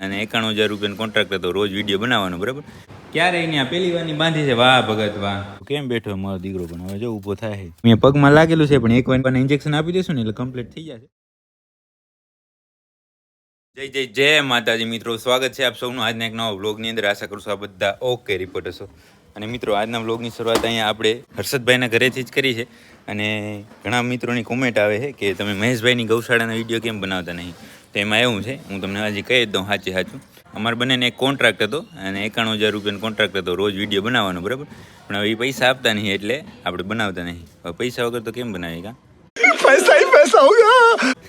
અને એકાણું હજાર રૂપિયાનો કોન્ટ્રાક્ટ હતો, રોજ વીડિયો બનાવવાનો, બરાબર? ક્યારે એની પેલી વારની બાંધી છે, વાહ ભગત, વાહ. કેમ બેઠો મારો દીકરો પણ? હવે જો ઊભો થાય. મેં પગમાં લાગેલું છે, પણ એક વાર ઇન્જેક્શન આપી દેશું ને એટલે કમ્પ્લીટ થઈ જશે. જય જય જય માતાજી મિત્રો, સ્વાગત છે આપ સૌનું આજના એક નવા બ્લોગની અંદર. આશા કરું છું આ બધા ઓકે રિપોર્ટ હશો અને મિત્રો, આજના વ્લોગની શરૂઆત અહીંયા આપણે હર્ષદભાઈના ઘરેથી જ કરી છે. અને ઘણા મિત્રોની કોમેન્ટ આવે છે કે, તમે મહેશભાઈની ગૌશાળાના વીડિયો કેમ બનાવતા નહીં? તો એમાં એવું છે હું તમને હજી કહી દઉં સાચી સાચું. અમારે બંનેને એક કોન્ટ્રાક્ટ હતો અને એકાણું હજાર રૂપિયાનો કોન્ટ્રાક્ટ હતો રોજ વીડિયો બનાવવાનો બરાબર? પણ હવે એ પૈસા આપતા નહીં એટલે આપણે બનાવતા નહીં. હવે પૈસા વગર તો કેમ બનાવી કા? પૈસા પૈસા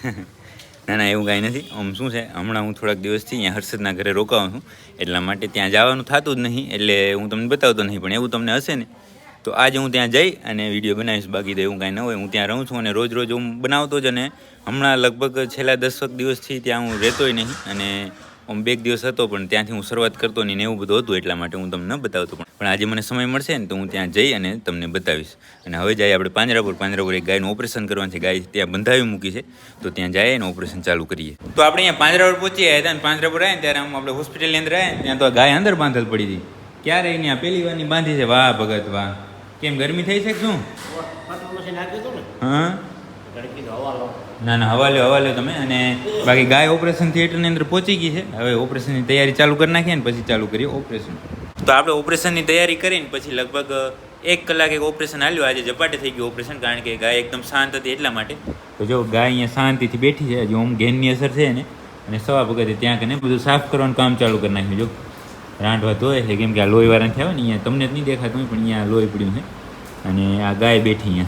ના ના એવું કાંઈ નથી. આમ શું છે હમણાં હું થોડાક દિવસથી અહીંયા હર્ષદના ઘરે રોકાઉં છું. એટલા માટે ત્યાં જવાનું થતું જ નહીં એટલે હું તમને બતાવતો નહીં પણ એવું તમને હશે ને? તો આજે હું ત્યાં જઈ અને વીડિયો બનાવીશ. બાકી તો એવું કાંઈ ન હોય. હું ત્યાં રહું છું અને રોજ રોજ હું બનાવતો જ અને હમણાં લગભગ છેલ્લા દસક દિવસથી ત્યાં હું રહેતોય નહીં અને આમ બે દિવસ હતો પણ ત્યાંથી હું શરૂઆત કરતો નહીં એવું બધું હતું એટલા માટે હું તમને ન બતાવતો પણ. પણ આજે મને સમય મળશે ને તો હું ત્યાં જઈ અને તમને બતાવીશ. અને હવે જાય આપણે પાંજરાપુર. પાંજરાપુર એક ગાયનું ઓપરેશન કરવાનું છે. ગાય ત્યાં બંધાવી મૂકી છે. તો ત્યાં જાય અને ઓપરેશન ચાલુ કરીએ. તો આપણે અહીંયા પાંજરાપુર પહોંચી આવ્યા હતા અને પાંજરાપુર આવ્યા ત્યારે આમ આપણે હોસ્પિટલની અંદર આવ્યા ત્યાં તો ગાય અંદર બાંધલ પડી હતી. ક્યારે અહીંયા પહેલી વારની બાંધી છે? વાહ ભગત, વાહ. કેમ, ગરમી થઈ છે શું? હા? ના ના, હવા લ્યો હવા લ્યો તમે. અને બાકી ગાય ઓપરેશન થિયેટરની અંદર પહોંચી ગઈ છે. હવે ઓપરેશનની તૈયારી ચાલુ કરી નાખીએ ને પછી ચાલુ કરીએ ઓપરેશન. તો આપણે ઓપરેશનની તૈયારી કરીને પછી લગભગ એક કલાક એક ઓપરેશન હાલ્યું. આજે ઝપાટે થઈ ગયું ઓપરેશન, કારણ કે ગાય એકદમ શાંત હતી એટલા માટે. તો જો ગાય અહીંયા શાંતિથી બેઠી છે, હજી ઓમ ઘેનની અસર છે ને અને સવા વખતે ત્યાં કને બધું સાફ કરવાનું કામ ચાલુ કરી નાખ્યું. જો રાંધવા ધોય છે. કેમ કે આ લોહીવાળા થયા ને અહીંયા તમને જ નહીં દેખાતું પણ અહીંયા લોહી પડ્યું છે. અને આ ગાય બેઠી અહીંયા.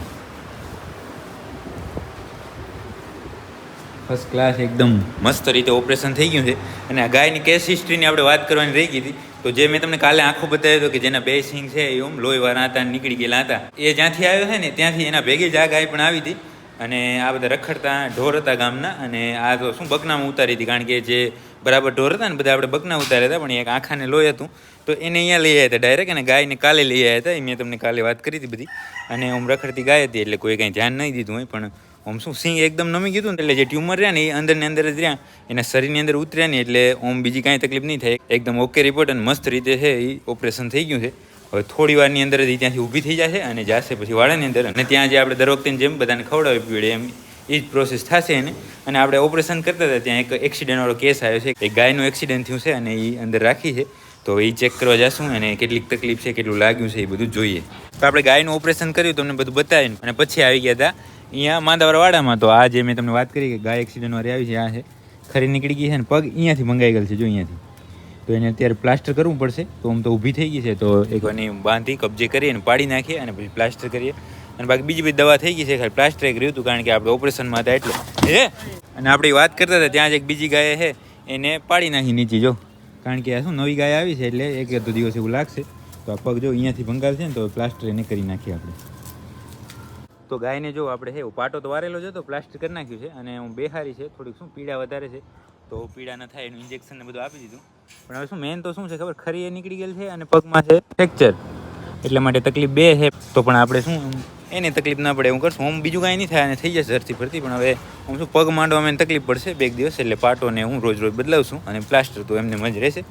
ફર્સ્ટ ક્લાસ એકદમ મસ્ત રીતે ઓપરેશન થઈ ગયું છે. અને આ ગાયની કેસ હિસ્ટ્રીની આપણે વાત કરવાની રહી ગઈ હતી. તો જે મેં તમને કાલે આંખો બતાવ્યો હતો કે જેના બે સિંગ છે એ ઓમ લોહીવાળા હતા નીકળી ગયેલા હતા. એ જ્યાંથી આવ્યો છે ને, ત્યાંથી એના ભેગી જ આ ગાય પણ આવી હતી. અને આ બધા રખડતા ઢોર હતા ગામના. અને આ તો શું બકનામાં ઉતારી હતી, કારણ કે જે બરાબર, ઢોર હતા ને બધા આપણે બગના ઉતાર્યા હતા, પણ એક આખાને લોહી હતું. તો એને અહીંયા લઈ આવ્યા હતા ડાયરેક્ટ અને ગાયને કાલે લઈ આવ્યા હતા. એ મેં તમને કાલે વાત કરી હતી બધી. અને ઓમ રખડતી ગાય હતી, એટલે કોઈ કાંઈ ધ્યાન નહીં દીધું હોય, પણ ઓમ શું, સિંહ એકદમ નમી ગયું ને, એટલે જે ટ્યુમર રહ્યા ને એ અંદર ને અંદર જ રહ્યા. એના શરીરની અંદર ઉતર્યા નહીં એટલે ઓમ બીજી કાંઈ તકલીફ નહીં થાય. એકદમ ઓકે રિપોર્ટ અને મસ્ત રીતે છે એ ઓપરેશન થઈ ગયું છે. હવે થોડી વારની અંદર જ ત્યાંથી ઊભી થઈ જશે અને જશે પછી વાળાની અંદર. અને ત્યાં જે આપણે દર વખતે જેમ બધાને ખવડાવી પીવડે એમ એ જ પ્રોસેસ થશે એને. અને આપણે ઓપરેશન કરતા હતા, ત્યાં એક એક્સિડન્ટવાળો કેસ આવ્યો છે. એ ગાયનું એક્સિડન્ટ થયું છે અને એ અંદર રાખી છે. તો એ ચેક કરવા જશું અને કેટલીક તકલીફ છે, કેટલું લાગ્યું છે, એ બધું જોઈએ. તો આપણે ગાયનું ઓપરેશન કર્યું, તમને બધું બતાવીને. અને પછી આવી ગયા હતા અહીંયા માંદાવરવાડામાં. તો આ જે મેં તમને વાત કરી કે ગાય એક્સિડન્ટ વાળી આવી છે, આ છે. ખરી નીકળી ગઈ છે ને પગ અહીંયાથી મંગાઈ ગયેલ છે, જો અહીંયાથી. તો એને અત્યારે પ્લાસ્ટર કરવું પડશે. તો આમ તો ઊભી થઈ ગઈ છે. તો એક વાર બાંધી કબજે કરીએ અને પાડી નાખીએ અને પછી પ્લાસ્ટર કરીએ. અને બાકી બીજી બધી દવા થઈ ગઈ છે, ખાલી પ્લાસ્ટર એક રહ્યું હતું કારણ કે આપણે ઓપરેશનમાં હતા એટલે. હે? અને આપણે વાત કરતા હતા, ત્યાં જ એક બીજી ગાય છે, એને પાડી નાખી નીચે, જો. કારણ કે આ શું નવી ગાય આવી છે, એટલે એક તો દિવસ એવું લાગશે. તો આ પગ જો અહીંયાથી ભંગાર છે ને, તો પ્લાસ્ટર એને કરી નાખીએ આપણે. તો ગાયને જો આપણે છે પાટો તો વારેલો છે તો પ્લાસ્ટર કરી નાખ્યું છે, અને હું બેહારી છે, થોડીક શું પીડા વધારે છે, તો પીડા ન થાય, એનું ઇન્જેક્શન ને બધું આપી દીધું. પણ હવે શું મેન તો શું છે, ખબર? ખરી એ નીકળી ગયેલ છે, અને પગમાં છે ફ્રેક્ચર એટલા માટે તકલીફ બે છે. તો પણ આપણે શું એને તકલીફ ના પડે હું કરશું. હું બીજું કાંઈ નહીં થાય અને થઈ જશે ધરતી ફરતી પણ હવે હું શું પગ માંડવામાં એને તકલીફ પડશે બે દિવસ, એટલે પાટોને હું રોજ રોજ બદલાવશું અને પ્લાસ્ટર તો એમને મજ રહેશે.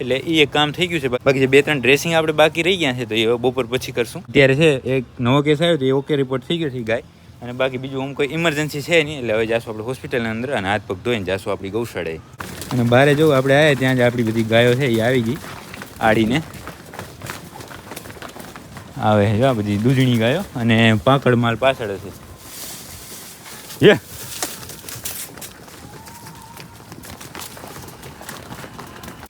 એટલે એ એક કામ થઈ ગયું છે. બાકી જે બે ત્રણ ડ્રેસિંગ આપણે બાકી રહી ગયા છે, તો એ બપોર પછી કરશું. અત્યારે છે, એક નવો કેસ આવ્યો તો એ ઓકે રિપોર્ટ થઈ ગયો છે ગાય. અને બાકી બીજું હું કોઈ ઇમરજન્સી છે નહીં, એટલે હવે જાશું આપણે હોસ્પિટલની અંદર અને હાથ પગ ધોઈને જાશું આપણી ગૌશાળાએ. અને બહાર જો આપણે આવ્યા ત્યાં જ આપણી બધી ગાયો છે એ આવી ગઈ આડીને. આવે છે આ બધી દૂધણી ગાયો અને પાકડ માલ પાછળ છે. યે!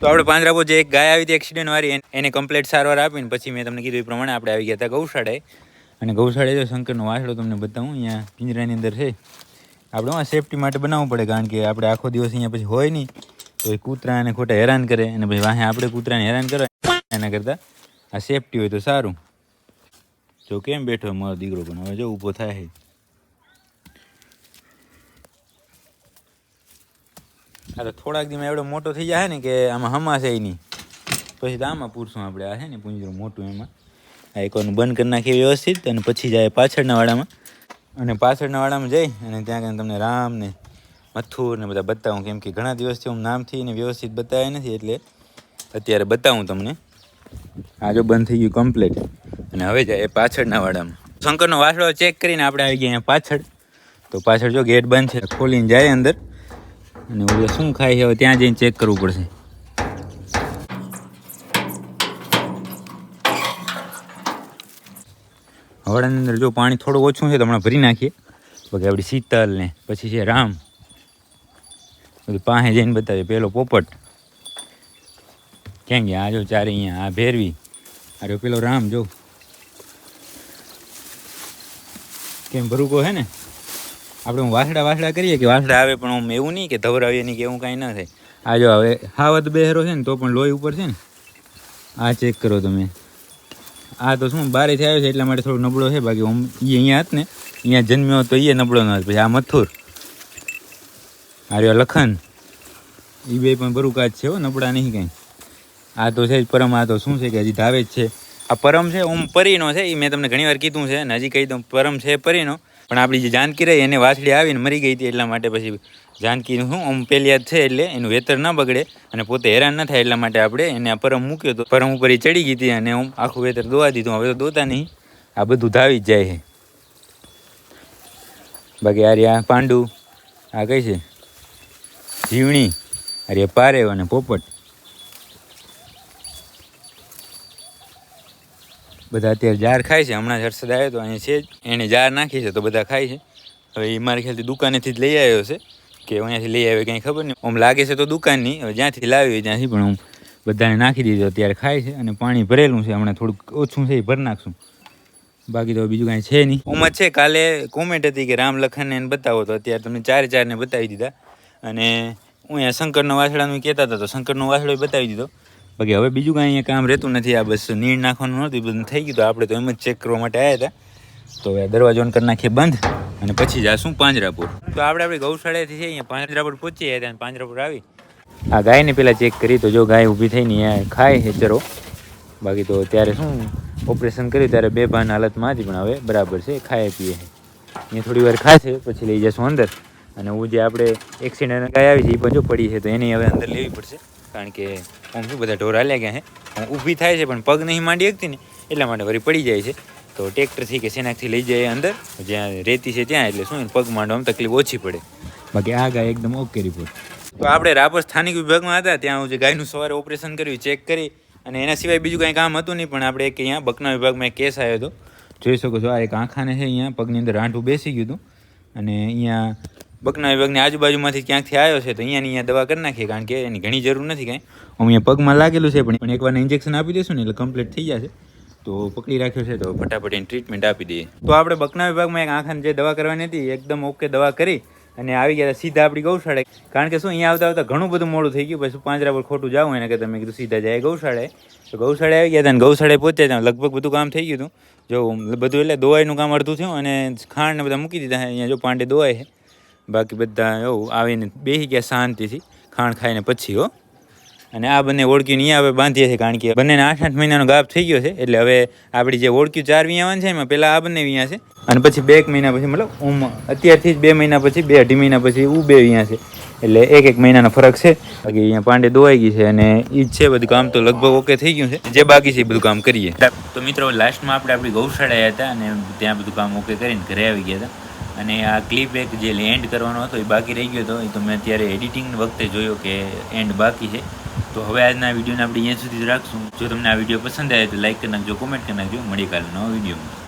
તો આપણે પાંજરાપોર જે એક ગાય આવી હતી એક્સિડન્ટ વાળી, એને- કમ્પ્લીટ સારવાર આપીને પછી મેં તમને કીધું એ પ્રમાણે આપણે આવી ગયા હતા ગૌશાળાએ અને ગૌશાળાએ જો શંકરનો વાસડો તમને બતાવું, અહીંયા પિંજરાની અંદર છે. આપણે આ સેફટી માટે બનાવવું પડે, કારણ કે આપણે આખો દિવસ અહીંયા પછી હોય નહીં. તો એ કૂતરાને ખોટા હેરાન કરે, અને પછી વાહે આપણે કૂતરાને હેરાન કરે એના કરતાં આ સેફટી હોય તો સારું. જો કેમ બેઠો મારો દીકરો પણ? હવે જો ઊભો થાય છે અરે થોડાક દીમાં એવડો મોટો થઈ જાય ને કે આમાં હમાશે નહીં. પછી તો આમાં પૂરશું આપણે. આ છે ને પૂંજરું મોટું એમાં. આ એકવાનું બંધ કરી નાખીએ વ્યવસ્થિત અને પછી જાય પાછળના વાડામાં. અને પાછળના વાડામાં જઈ અને ત્યાં તમને રામ ને મથુર ને બધા બતાવું. કેમ કે ઘણા દિવસથી હું નામથી ને વ્યવસ્થિત બતાવ્યા નથી એટલે અત્યારે બતાવું તમને. આ જો બંધ થઈ ગયું કમ્પ્લીટ અને હવે જાય પાછળના વાડામાં. શંકરનો વાસળો ચેક કરીને આપણે આવી ગયા પાછળ. તો પાછળ જો ગેટ બંધ છે, ખોલીને જાય અંદર. અને ઓલો શું ખાય છે, હવે ત્યાં જઈને ચેક કરવું પડશે. હવાડાની અંદર જો પાણી થોડું ઓછું છે તો હમણાં ભરી નાખીએ. બાકી આપણી શીતલ ને પછી છે રામ. બધું પાસે જઈને બતાવીએ. પેલો પોપટ. ક્યાં ગયા? આ જો ચારે અહીંયા, આ ભેરવી. અરે પેલો રામ, જો. કેમ ભરૂકો હે ને? આપણે હું વાસડા વાસડા કરીએ કે વાસડા આવે પણ આમ એવું નહીં કે ધવરાવીએ નહીં કે એવું કાંઈ ના થાય. આ જો હવે હાવત બેહરો છે ને તો પણ લોહી ઉપર છે ને, આ ચેક કરો તમે. આ તો શું બારેથી આવ્યો છે એટલા માટે થોડો નબળો છે, બાકી ઓમ એ અહીંયા હત ને, અહીંયા જન્મ્યો તો એ નબળો ન હતો પછી આ મથુર, આ રહ્યો લખન. એ બે પણ બરું જ છે હો, નબળા નહીં કાંઈ. આ તો છે જ, પરમ આ તો શું છે કે હજી ધાવે જ છે. આ પરમ છે ઓમ પરીનો છે એ મેં તમને ઘણીવાર કીધું છે ને હજી કહી દઉં પરમ છે, પરીનો. પણ આપણી જે જાનકી રહી, એને વાછડી આવીને મરી ગઈ હતી, એટલા માટે પછી જાનકીનું શું ઓમ પેલિયાદ છે એટલે એનું વેતર ના બગડે અને પોતે હેરાન ન થાય એટલા માટે આપણે એને આ પરમ મૂક્યો તો. પરમ ઉપર એ ચડી ગઈ હતી અને ઓમ આખું વેતર દોવા દીધું. હવે તો દોતા નહીં. આ બધું ધાવી જ જાય છે. બાકી આ પાંડુ, આ કઈ છે? જીવણી અરે પારેવ અને પોપટ. બધા અત્યારે જાર ખાય છે. હમણાં હર્ષદ આવ્યો તો અહીંયા છે જ. એણે જાર નાખી છે તો બધા ખાય છે. હવે એ મારી ખ્યાલથી દુકાનેથી જ લઈ આવ્યો છે કે અહીંયાથી લઈ આવ્યો કંઈ ખબર નહીં. આમ લાગે છે તો દુકાનની. હવે જ્યાંથી લાવી હોય ત્યાંથી પણ હું બધાને નાખી દીધો. અત્યારે ખાય છે અને પાણી ભરેલું છે. હમણાં થોડુંક ઓછું છે એ ભરી નાખશું. બાકી તો બીજું કાંઈ છે નહીં. ઓમાં છે. કાલે કોમેન્ટ હતી કે રામ લખનને એને બતાવો. તો અત્યારે તમને ચારે ચારને બતાવી દીધા. અને હું અહીંયા શંકરનો વાસડાનું કહેતા હતા તો શંકરનો વાસડો બતાવી દીધો. બાકી હવે બીજું કાંઈ અહીંયા કામ રહેતું નથી. આ બસ નીણ નાખવાનું નહોતું એ બધું થઈ ગયું તો આપણે તો એમ જ ચેક કરવા માટે આવ્યા હતા. તો હવે દરવાજો કરી નાખીએ બંધ અને પછી જાશું પાંજરાપુર. તો આપણે આપણે ગૌશાળાથી છે અહીંયા પાંજરાપુર પહોંચી ગયા હતા અને પાંજરાપુર આવી. આ ગાયને પહેલાં ચેક કરી તો જો ગાય ઊભી થઈને અહીંયા ખાય છે, ચરો. બાકી તો ત્યારે શું ઓપરેશન કર્યું? ત્યારે બે ભાન હાલતમાં હતી પણ હવે બરાબર છે, ખાય પીએ છે. અહીંયા થોડી વાર ખાશે પછી લઈ જશું અંદર. અને હું જે આપણે એક્સિડન્ટ ગાય આવી છે, એ પણ જો પડી છે, તો એની હવે અંદર લેવી પડશે. કારણ કે આમ શું બધા ઢોર હાલ્યા ગયા છે ઊભી થાય છે પણ પગ નહીં માંડી શકતી ને એટલા માટે વળી પડી જાય છે. તો ટ્રેક્ટરથી કે શેનાથી લઈ જાય અંદર જ્યાં રેતી છે ત્યાં એટલે શું પગ પગ માંડવામાં તકલીફ ઓછી પડે. બાકી આ ગાય એકદમ ઓકે રિપોર્ટ તો આપણે રાપર સ્થાનિક વિભાગમાં હતા ત્યાં હું જે ગાયનું સવારે ઓપરેશન કર્યું ચેક કરી અને એના સિવાય બીજું કાંઈ કામ હતું નહીં પણ આપણે એક અહીંયા બકના વિભાગમાં એક કેસ આવ્યો હતો. જોઈ શકો છો આ એક આંખાને છે અહીંયા પગની અંદર રાંઠું બેસી ગયું હતું. અને અહીંયા બકના વિભાગની આજુબાજુમાંથી ક્યાંકથી આવ્યો છે તો અહીંયાની અહીંયા દવા કરી નાખીએ, કારણ કે એની ઘણી જરૂર નથી કાંઈ. હું અહીંયા પગમાં લાગેલું છે, પણ એકવાર ઇન્જેક્શન આપી દઈશું ને એટલે કમ્પ્લીટ થઈ જશે. તો પકડી રાખ્યો છે તો ફટાફટ એની ટ્રીટમેન્ટ આપી દઈએ. તો આપણે બકના વિભાગમાં એક આંખાને જે દવા કરવાની હતી એકદમ ઓકે દવા કરી અને આવી ગયા સીધા આપણી ગૌશાળે. કારણ કે શું, અહીંયા આવતા આવતા ઘણું બધું મોડું થઈ ગયું. પછી પાંજરા પર ખોટું જાવું, એને કે તમે કીધું સીધા જાય ગૌશાળાએ તો ગૌશાળે આવી ગયા હતા અને ગૌશાળે પહોંચ્યા હતા લગભગ બધું કામ થઈ ગયું હતું. જો બધું એટલે દોવાઈનું કામ અડધું થયું અને ખાંડ ને બધા મૂકી દીધા અહીંયા જો પાંડે દોવાય છે. બાકી બધા એવું આવીને બેસી ગયા શાંતિથી, ખાણ ખાઈને પછી, હો. અને આ બંને ઓળક્યું અહીંયા હવે બાંધીએ છીએ કારણ કે બંનેને આઠ આઠ મહિનાનો ગાપ થઈ ગયો છે, એટલે હવે આપણી જે ઓળક્યું ચાર વિયાવાન છે, એમાં પહેલાં આ બંને વિયા છે. અને પછી બે એક મહિના પછી, મતલબ ઉમ, અત્યારથી જ બે મહિના પછી, બે અઢી મહિના પછી ઉ બે વિયા છે. એટલે એક એક મહિનાનો ફરક છે. બાકી અહીંયા પાંડે દોવાઈ ગઈ છે અને જ છે, બધું કામ તો લગભગ ઓકે થઈ ગયું છે. જે બાકી છે એ બધું કામ કરીએ. તો મિત્રો, લાસ્ટમાં આપણે આપણી ગૌશાળા હતા અને ત્યાં બધું કામ ઓકે કરીને ઘરે આવી ગયા હતા. અને આ ક્લિપ એક જે એન્ડ કરવાનો હતો, એ બાકી રહી ગયો હતો. એ તો મેં અત્યારે એડિટિંગ વખતે જોયો કે એન્ડ બાકી છે. તો હવે આજના વિડીયોને આપણે અહીંયા સુધી જ રાખશું. જો તમને આ વીડિયો પસંદ આવે તો લાઇક કરી નાખજો કોમેન્ટ કરી નાખજો. મળી કાલે નવા વિડીયોમાં.